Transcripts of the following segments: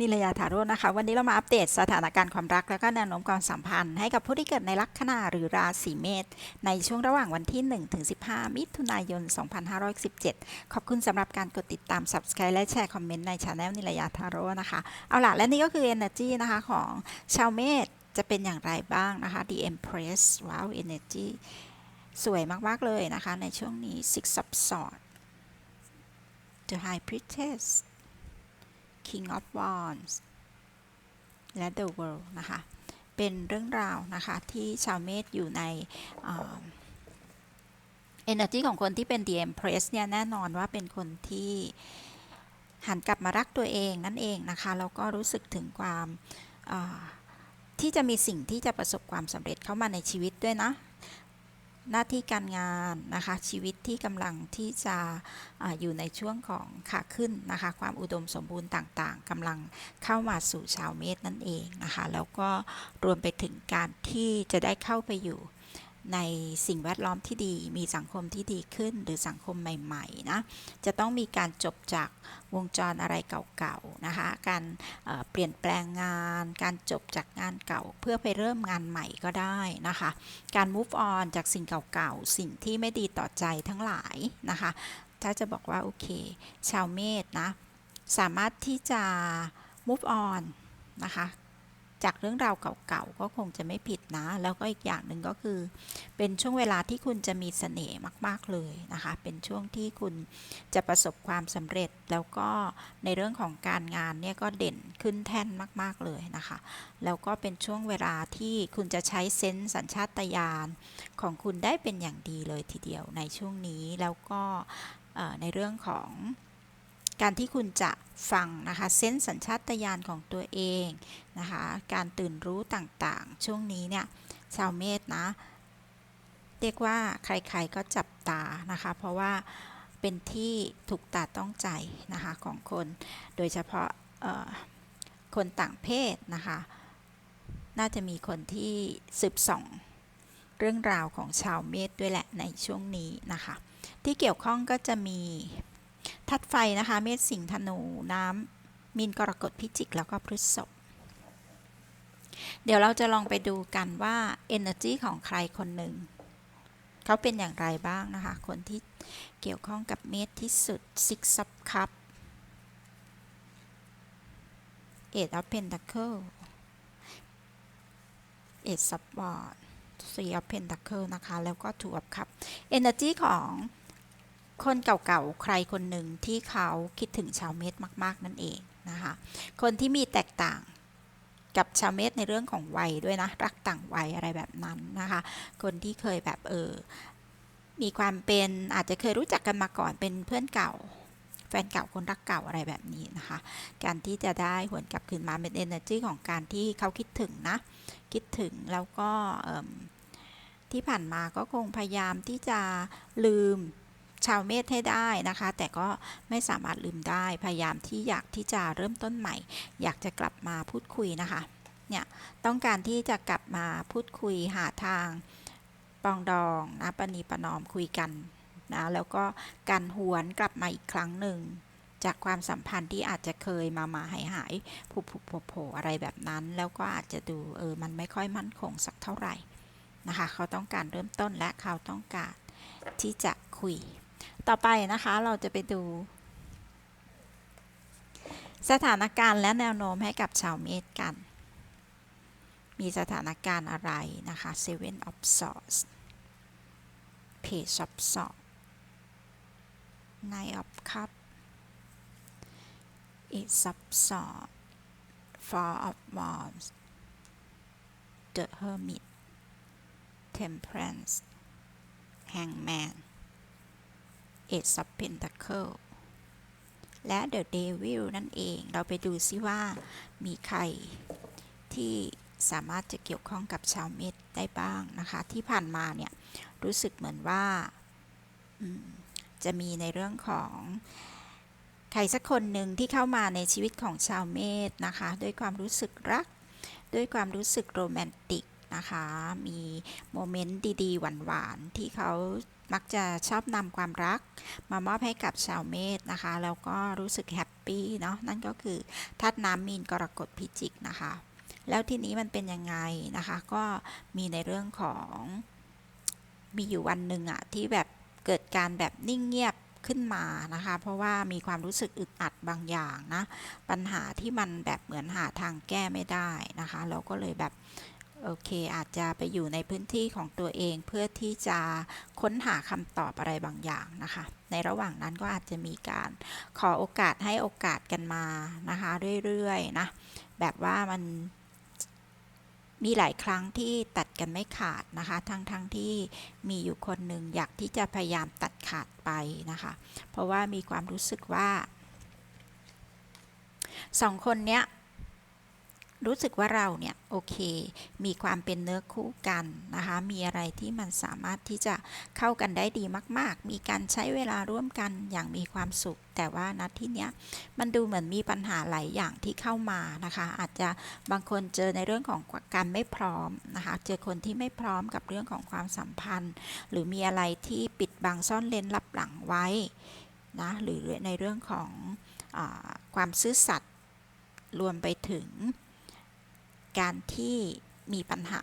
นิรยาถารจน์นะคะ วันนี้เรามาอัปเดตสถานการณ์ความรัก แล้วก็แนวโน้มความสัมพันธ์ ให้กับผู้ที่เกิดในลัคนาหรือราศีเมษในช่วงระหว่างวันที่ 1 ถึง 15 มิถุนายน 2517 ขอบคุณสำหรับการกดติดตาม Subscribe และแชร์คอมเมนต์ในช anel นิรยาทาโร่นะคะ เอาล่ะ และนี่ก็คือ Energy นะคะของชาวเมษจะเป็นอย่างไรบ้างนะคะ The Empress ว้าว Energy สวยมาก ๆ เลยนะคะ ในช่วงนี้ Six of Swords The High Priestess King of Wands และ The World นะคะ เป็นเรื่องราวนะคะที่ชาวเมษอยู่ในเอ่อ energy ของคนที่เป็น The Empress เนี่ยแน่นอนว่าเป็นคนที่หันกลับมารักตัวเองนั่นเองนะคะ แล้วก็รู้สึกถึงความที่จะมีสิ่งที่จะประสบความสำเร็จเข้ามาในชีวิตด้วยนะ หน้าที่การงานนะคะ ชีวิตที่กำลังที่จะออยู่ในช่วงของขาขึ้นนะคะ ความอุดมสมบูรณ์ต่างๆกำลังเข้ามาสู่ชาวเมษนั่นเองนะคะ แล้วก็รวมไปถึงการที่จะได้เข้าไปอยู่ ในสิ่งแวดล้อมที่ดี มีสังคมที่ดีขึ้น หรือสังคมใหม่ๆนะ จะต้องมีการจบจากวงจรอะไรเก่าๆนะคะ การเอ่อเปลี่ยนแปลงงาน การจบจากงานเก่าเพื่อไปเริ่มงานใหม่ก็ได้นะคะ การ move on จากสิ่งเก่าๆ สิ่งที่ไม่ดีต่อใจทั้งหลายนะคะ ถ้าจะบอกว่าโอเค ชาวเมษนะ สามารถที่จะ move on นะคะ จากเรื่องราวเก่าๆ ก็คงจะไม่ผิดนะ แล้วก็อีกอย่างหนึ่งก็คือ เป็นช่วงเวลาที่คุณจะมีเสน่ห์มากๆเลยนะคะ เป็นช่วงที่คุณจะประสบความสำเร็จแล้วก็ในเรื่องของการงานเนี่ยก็เด่นขึ้นแท่นมากๆเลยนะคะ แล้วก็เป็นช่วงเวลาที่คุณจะใช้เซนส์สัญชาตญาณของคุณได้เป็นอย่างดีเลยทีเดียวในช่วงนี้แล้วก็ในเรื่องของ การที่คุณจะฟังนะคะเซนส์สัญชาตญาณของตัวเองนะคะการตื่นรู้ต่างๆ ช่วงนี้เนี่ยชาวเมษนะเรียกว่าใครๆก็จับตานะคะ เพราะว่าเป็นที่ถูกตาต้องใจนะคะของคน โดยเฉพาะคนต่างเพศนะคะ น่าจะมีคนที่สืบส่องเรื่องราวของชาวเมษด้วยแหละในช่วงนี้นะคะ ที่เกี่ยวข้องก็จะมี ทัดไฟนะคะ เมษสิงห์ธนูน้ำมีนกรกฎพิจิก แล้วก็พฤษภเดี๋ยวเราจะลองไปดูกันว่า energy ของใครคนหนึ่ง เขาเป็นอย่างไรบ้างนะคะ คนที่เกี่ยวข้องกับเมษที่สุด six of cup eight of pentacle eight of wands three of pentacle นะคะ แล้วก็ two of cup energy ของ คนเก่าๆ ใครคนหนึ่งที่เขาคิดถึงชาวเมษมาก ๆ นั่นเองนะคะ คนที่มีแตกต่างกับชาวเมษในเรื่องของวัยด้วยนะ รักต่างวัยอะไรแบบนั้นนะคะ คนที่เคยแบบเออ มีความเป็นอาจจะเคยรู้จักกันมาก่อนเป็นเพื่อนเก่า แฟนเก่าคนรักเก่าอะไรแบบนี้นะคะ การที่จะได้หวนกลับคืนมาเป็น energy ของการที่เขาคิดถึงนะ คิดถึงแล้วก็ที่ผ่านมาก็คงพยายามที่จะลืม ชาวเมษให้ได้นะคะ แต่ก็ไม่สามารถลืมได้พยายามที่อยากที่จะเริ่มต้นใหม่ อยากจะกลับมาพูดคุยนะคะเนี่ยต้องการที่จะกลับมาพูดคุยหาทางปองดองนะปณีประนอมคุยกันนะแล้วก็การหวนกลับมาอีกครั้งหนึ่งจากความสัมพันธ์ที่อาจจะเคยมามาหายหายผุผุโผล่โผล่อะไรแบบนั้น แล้วก็อาจจะดูเออมันไม่ค่อยมั่นคงสักเท่าไหร่นะคะ เขาต้องการเริ่มต้นและเขาต้องการที่จะคุย ต่อไปนะคะเราจะไปดู สถานการณ์และแนวโน้มให้กับชาวเมษกัน มีสถานการณ์อะไรนะคะ Seven of Swords Page of Swords Nine of Cups Eight of Swords Four of Wands The Hermit Temperance Hangman Eight of Pentacles และ The Devil นั่นเอง เราไปดูซิว่ามีใครที่สามารถจะเกี่ยวข้องกับชาวเมษได้บ้างนะคะ ที่ผ่านมาเนี่ย รู้สึกเหมือนว่าจะมีในเรื่องของใครสักคนหนึ่งที่เข้ามาในชีวิตของชาวเมษนะคะ ด้วยความรู้สึกรัก ด้วยความรู้สึกโรแมนติก นะคะ มีโมเมนต์ดีๆ หวานๆ ที่เขามักจะชอบนำความรัก มามอบให้กับชาวเมษนะคะ แล้วก็รู้สึกแฮปปี้เนาะนั่นก็คือธาตุน้ำมีนกรกฎพิจิกนะคะ แล้วทีนี้มันเป็นยังไงนะคะ ก็มีในเรื่องของมีอยู่วันหนึ่งอะที่แบบเกิดการแบบนิ่งเงียบขึ้นมานะคะ เพราะว่ามีความรู้สึกอึดอัดบางอย่างนะ ปัญหาที่มันแบบเหมือนหาทางแก้ไม่ได้นะคะ เราก็เลยแบบ โอเค อาจจะไปอยู่ในพื้นที่ของตัวเองเพื่อที่จะค้นหาคำตอบอะไรบางอย่างนะคะ ในระหว่างนั้นก็อาจจะมีการขอโอกาสให้โอกาสกันมานะคะเรื่อยๆนะ แบบว่ามันมีหลายครั้งที่ตัดกันไม่ขาดนะคะ ทั้งๆทที่มีอยู่คนหนึ่งอยากที่จะพยายามตัดขาดไปนะคะ เพราะว่ามีความรู้สึกว่าสองคนเนี้ย รู้สึกว่าเราเนี่ยโอเค มีความเป็นเนื้อคู่กันนะคะ มีอะไรที่มันสามารถที่จะเข้ากันได้ดีมาก ๆ มีการใช้เวลาร่วมกันอย่างมีความสุข แต่ว่านัดที่เนี้ยมันดูเหมือนมีปัญหาหลายอย่างที่เข้ามานะคะ อาจจะบางคนเจอในเรื่องของการไม่พร้อมนะคะ เจอคนที่ไม่พร้อมกับเรื่องของความสัมพันธ์ หรือมีอะไรที่ปิดบังซ่อนเลนลับหลังไว้นะหรือในเรื่องของอความซื่อสัตย์รวมไปถึง การที่มีปัญหา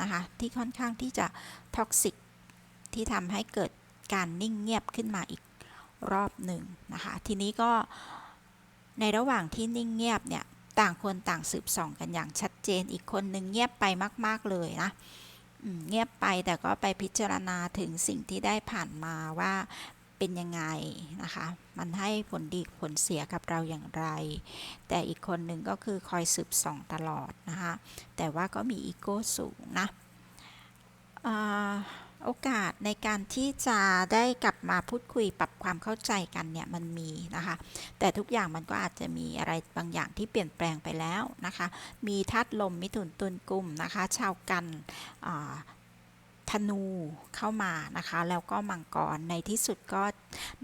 นะคะ ที่ค่อนข้างที่จะท็อกซิกที่ทำให้เกิดการนิ่งเงียบขึ้นมาอีกรอบหนึ่งนะคะ ทีนี้ก็ในระหว่างที่นิ่งเงียบเนี่ยต่างคนต่างสืบส่องกันอย่างชัดเจนอีกคนนึงเงียบไปมาก ๆ เลยนะเงียบไปแต่ก็ไปพิจารณาถึงสิ่งที่ได้ผ่านมาว่า เป็นยังไงนะคะ มันให้ผลดีผลเสียกับเราอย่างไร แต่อีกคนหนึ่งก็คือคอยสืบส่องตลอดนะคะ แต่ว่าก็มีอีโก้สูงนะโอกาสในการที่จะได้กลับมาพูดคุยปรับความเข้าใจกันเนี่ยมันมีนะคะ แต่ทุกอย่างมันก็อาจจะมีอะไรบางอย่างที่เปลี่ยนแปลงไปแล้วนะคะ มีทัดลมมิถุนตุนกลุ่มนะคะ ชาวกัน ธนูเข้ามานะคะ แล้วก็มังกรในที่สุดก็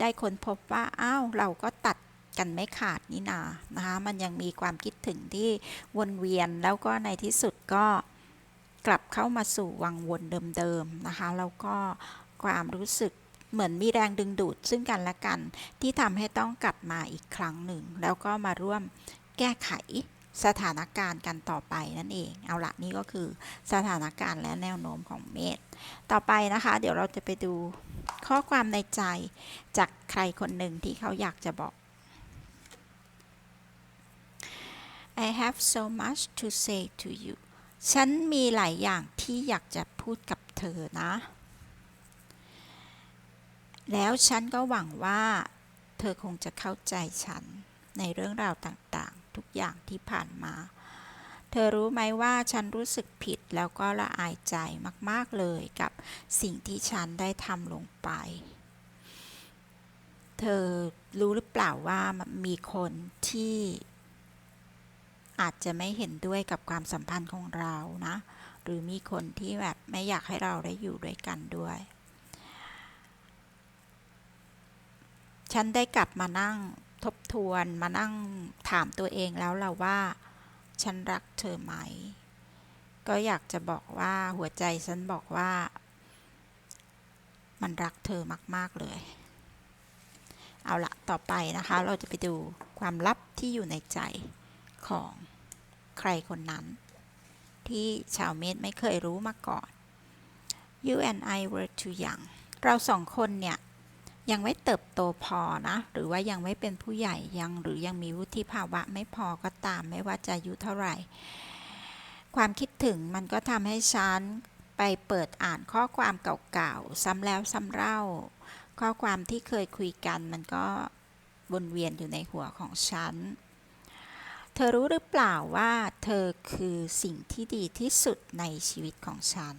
ได้ค้นพบว่าอ้าวเราก็ตัดกันไม่ขาดนี่นานะคะ มันยังมีความคิดถึงที่วนเวียนแล้วก็ในที่สุดก็กลับเข้ามาสู่วังวนเดิมๆนะคะ แล้วก็ความรู้สึกเหมือนมีแรงดึงดูดซึ่งกันและกันที่ทำให้ต้องกลับมาอีกครั้งหนึ่ง แล้วก็มาร่วมแก้ไข สถานการณ์กันต่อไปนั่นเอง เอาละนี่ก็คือสถานการณ์และแนวโน้มของเมษต่อไปนะคะ เดี๋ยวเราจะไปดูข้อความในใจจากใครคนหนึ่งที่เขาอยากจะบอก I have so much to say to you ฉันมีหลายอย่างที่อยากจะพูดกับเธอนะ แล้วฉันก็หวังว่า เธอคงจะเข้าใจฉันในเรื่องราวต่าง ทุกอย่างที่ผ่านมา เธอรู้ไหมว่าฉันรู้สึกผิดแล้วก็ละอายใจมากๆเลยกับสิ่งที่ฉันได้ทำลงไป เธอรู้หรือเปล่าว่ามีคนที่อาจจะไม่เห็นด้วยกับความสัมพันธ์ของเรานะ หรือมีคนที่แบบไม่อยากให้เราได้อยู่ด้วยกันด้วย ฉันได้กลับมานั่ง ทบทวนมานั่งถามตัวเองแล้วเราว่า ฉันรักเธอไหม ก็อยากจะบอกว่าหัวใจฉันบอกว่า มันรักเธอมาก ๆ เลย เอาละต่อไปนะคะ เราจะไปดูความลับที่อยู่ในใจของใครคนนั้น ที่ชาวเมดไม่เคยรู้มาก่อน You and I were too young เราสองคนเนี่ย ยังไม่เติบโตพอนะ หรือว่ายังไม่เป็นผู้ใหญ่ยังหรือยังมีวุฒิภาวะไม่พอก็ตามไม่ว่าจะอายุเท่าไหร่ ความคิดถึงมันก็ทำให้ฉันไปเปิดอ่านข้อความเก่าๆ ซ้ำแล้วซ้ำเล่า ข้อความที่เคยคุยกันมันก็วนเวียนอยู่ในหัวของฉัน เธอรู้หรือเปล่าว่าเธอคือสิ่งที่ดีที่สุดในชีวิตของฉัน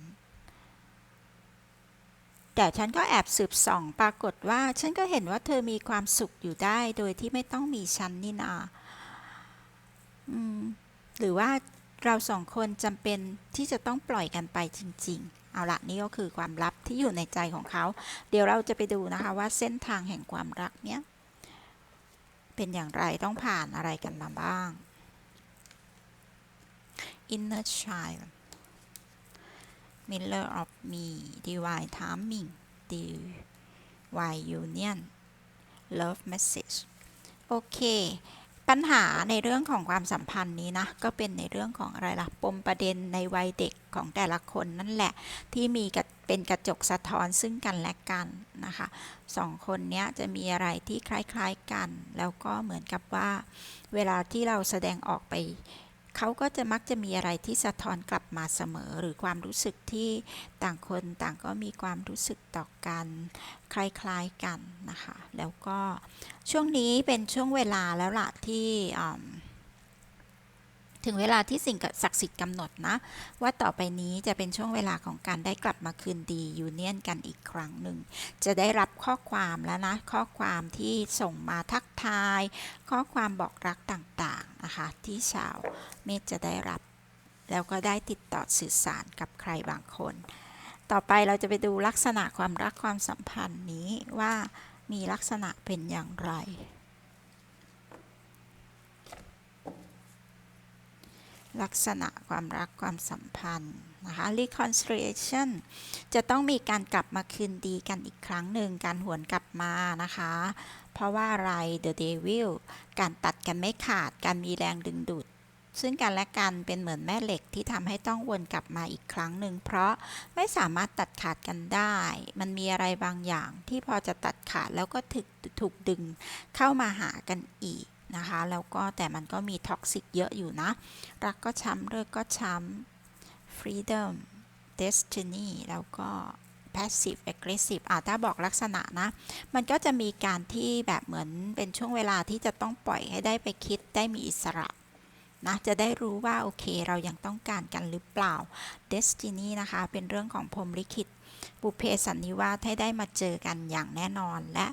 แต่ฉันก็แอบสืบส่อง ปรากฏว่า ฉันก็เห็นว่าเธอมีความสุขอยู่ได้ โดยที่ไม่ต้องมีฉันนี่นาหรือว่าเราสองคนจำเป็นที่จะต้องปล่อยกันไปจริง ๆ เอาละนี่ก็คือความลับที่อยู่ในใจของเขา เดี๋ยวเราจะไปดูนะคะว่าเส้นทางแห่งความรักเนี้ยเป็นอย่างไรต้องผ่านอะไรกันมาบ้าง inner child Miller of me divine timing deal why union love message โอเคปัญหาในเรื่องของความสัมพันธ์นี้นะ ก็เป็นในเรื่องของอะไรล่ะ ปมประเด็นในวัยเด็กของแต่ละคนนั่นแหละ ที่มีเป็นกระจกสะท้อนซึ่งกันและกันนะคะสองคนนี้จะมีอะไรที่คล้ายๆกัน แล้วก็เหมือนกับว่า เวลาที่เราแสดงออกไป เขาก็จะมักจะมีอะไรที่สะท้อนกลับมาเสมอ หรือความรู้สึกที่ต่างคนต่างก็มีความรู้สึกต่อกัน คล้ายๆกันนะคะ แล้วก็ช่วงนี้เป็นช่วงเวลาแล้วล่ะที่ ถึงเวลาที่สิ่งศักดิ์สิทธิ์กำหนดนะ ว่าต่อไปนี้จะเป็นช่วงเวลาของการได้กลับมาคืนดียูเนียนกันอีกครั้งหนึ่ง จะได้รับข้อความแล้วนะ ข้อความที่ส่งมาทักทาย ข้อความบอกรักต่างๆนะคะที่ชาวเมษจะได้รับ แล้วก็ได้ติดต่อสื่อสารกับใครบางคน ต่อไปเราจะไปดูลักษณะความรักความสัมพันธ์นี้ว่ามีลักษณะเป็นอย่างไร ลักษณะความรักความสัมพันธ์นะคะ reconciliation จะต้องมีการกลับมาคืนดีกันอีกครั้งหนึ่ง การหวนกลับมานะคะ เพราะว่าอะไร the devil การตัดกันไม่ขาด การมีแรงดึงดูด ซึ่งกันและกันเป็นเหมือนแม่เหล็กที่ทำให้ต้องวนกลับมาอีกครั้งหนึ่ง เพราะไม่สามารถตัดขาดกันได้ มันมีอะไรบางอย่างที่พอจะตัดขาดแล้วก็ถูกถูกดึงเข้ามาหากันอีก นะคะ แล้วก็แต่มันก็มีท็อกซิกเยอะอยู่นะ รักก็ช้ำเลิกก็ช้ำ freedom destiny แล้วก็ passive aggressive อะถ้าบอกลักษณะนะ มันก็จะมีการที่แบบเหมือนเป็นช่วงเวลาที่จะต้องปล่อยให้ได้ไปคิดได้มีอิสระนะจะได้รู้ว่า โอเคเรายังต้องการกันหรือเปล่า destiny นะคะ เป็นเรื่องของพรมลิขิต บุพเพสันนิวาสให้ได้มาเจอกันอย่างแน่นอนและ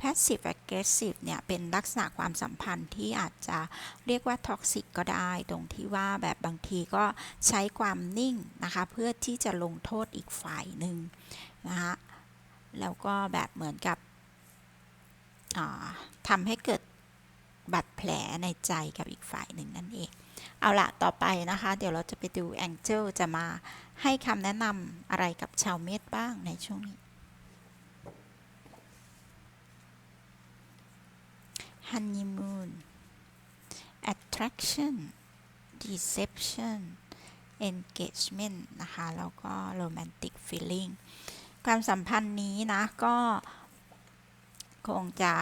passive aggressive เนี่ยเป็นลักษณะความสัมพันธ์ที่อาจจะเรียกว่า toxic ก็ได้ ตรงที่ว่าแบบบางทีก็ใช้ความนิ่งนะคะเพื่อที่จะลงโทษอีกฝ่ายหนึ่งนะคะแล้วก็แบบเหมือนกับทำให้เกิดบาดแผลในใจกับอีกฝ่ายหนึ่งนั่นเอง เอาละต่อไปนะคะ เดี๋ยวเราจะไปดู Angel จะมาให้คำแนะนำอะไรกับชาวเมษบ้างในช่วงนี้ honeymoon attraction deception engagement นะคะ แล้วก็ romantic feeling ความสัมพันธ์นี้นะ ก็คงจะ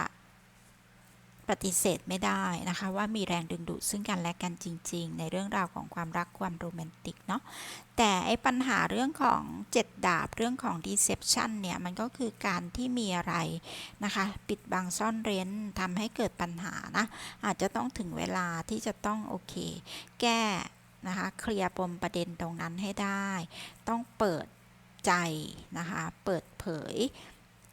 ปฏิเสธไม่ได้นะคะ ว่ามีแรงดึงดูดซึ่งกันและกันจริง ๆ ในเรื่องราวของความรักความโรแมนติกเนาะแต่ไอ้ปัญหาเรื่องของเจ็ดดาบเรื่องของ deception เนี่ยมันก็คือการที่มีอะไรนะคะ ปิดบังซ่อนเร้นทำให้เกิดปัญหานะ อาจจะต้องถึงเวลาที่จะต้องโอเค แก้นะคะเคลียร์ปมประเด็นตรงนั้นให้ได้ ต้องเปิดใจนะคะ เปิดเผย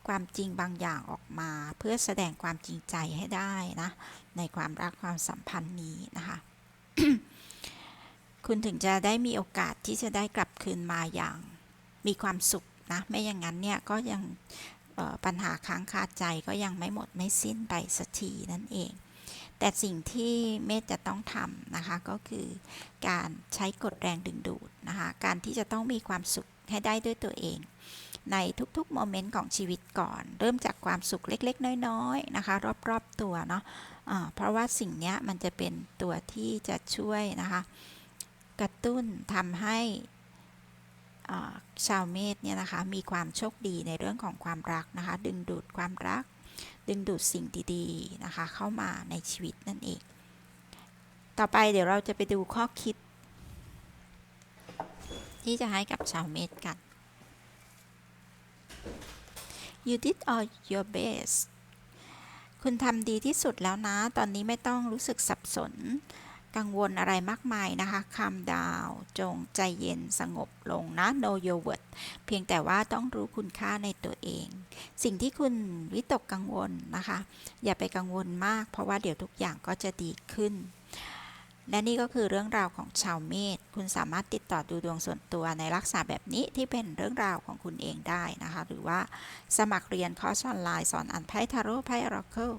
ความจริงบางอย่างออกมา เพื่อแสดงความจริงใจให้ได้นะ ในความรักความสัมพันธ์นี้นะคะ คุณถึงจะได้มีโอกาสที่จะได้กลับคืนมาอย่างมีความสุขนะ ไม่อย่างนั้นเนี่ยก็ยังปัญหาค้างคาใจก็ยังไม่หมดไม่สิ้นไปสักทีนั่นเอง แต่สิ่งที่เมธจะต้องทำนะคะก็คือการใช้กฎแรงดึงดูดนะคะ การที่จะต้องมีความสุขให้ได้ด้วยตัวเอง ในทุกๆโมเมนต์ของชีวิตก่อน เริ่มจากความสุขเล็กๆ น้อยๆ นะคะ รอบๆตัวเนาะะเพราะว่าสิ่งนี้มันจะเป็นตัวที่จะช่วยนะคะ กระตุ้นทำให้ชาวเมษเนี่ยนะคะมีความโชคดีในเรื่องของความรักนะคะ ดึงดูดความรัก ดึงดูดสิ่งดีๆนะคะ เข้ามาในชีวิตนั่นเอง ต่อไปเดี๋ยวเราจะไปดูข้อคิด ที่จะให้กับชาวเมษกัน you did all your best คุณทำดีที่สุดแล้วนะ ตอนนี้ไม่ต้องรู้สึกสับสน กังวลอะไรมากมายนะคะคำดาวจงใจเย็นสงบลงนะ know your worth เพียงแต่ว่าต้องรู้คุณค่าในตัวเอง สิ่งที่คุณวิตกกังวลนะคะ อย่าไปกังวลมาก เพราะว่าเดี๋ยวทุกอย่างก็จะดีขึ้น และนี่ก็คือเรื่องราวของชาวเมษคุณสามารถติดต่อดูดวงส่วนตัวในลักษณะแบบนี้ที่เป็นเรื่องราวของคุณเองได้นะคะ หรือว่าสมัครเรียนคอร์สออนไลน์สอนอ่านไพ่ทาโร่ไพ่ออราเคิล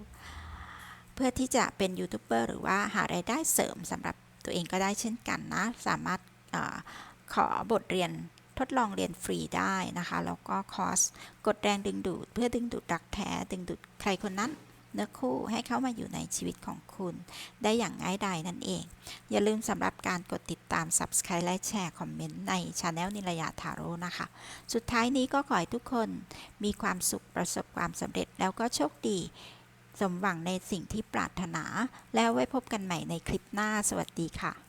เพื่อที่จะเป็นยูทูบเบอร์หรือว่าหารายได้เสริมสำหรับตัวเองก็ได้เช่นกันนะ สามารถอขอบทเรียนทดลองเรียนฟรีได้นะคะ แล้วก็คอร์สกดแรงดึงดูด เพื่อดึงดูดรักแท้ ดึงดูดใครคนนั้น เนื้อคู่ให้เข้ามาอยู่ในชีวิตของคุณ ได้อย่างง่ายดายนั่นเอง อย่าลืมสำหรับการกดติดตาม Subscribe และแชร์คอมเมนต์ในช anel นิรยาทาโร่นะคะ สุดท้ายนี้ก็ขอให้ทุกคนมีความสุขประสบความสำเร็จแล้วก็โชคดี สมหวังในสิ่งที่ปรารถนา แล้วไว้พบกันใหม่ในคลิปหน้า สวัสดีค่ะ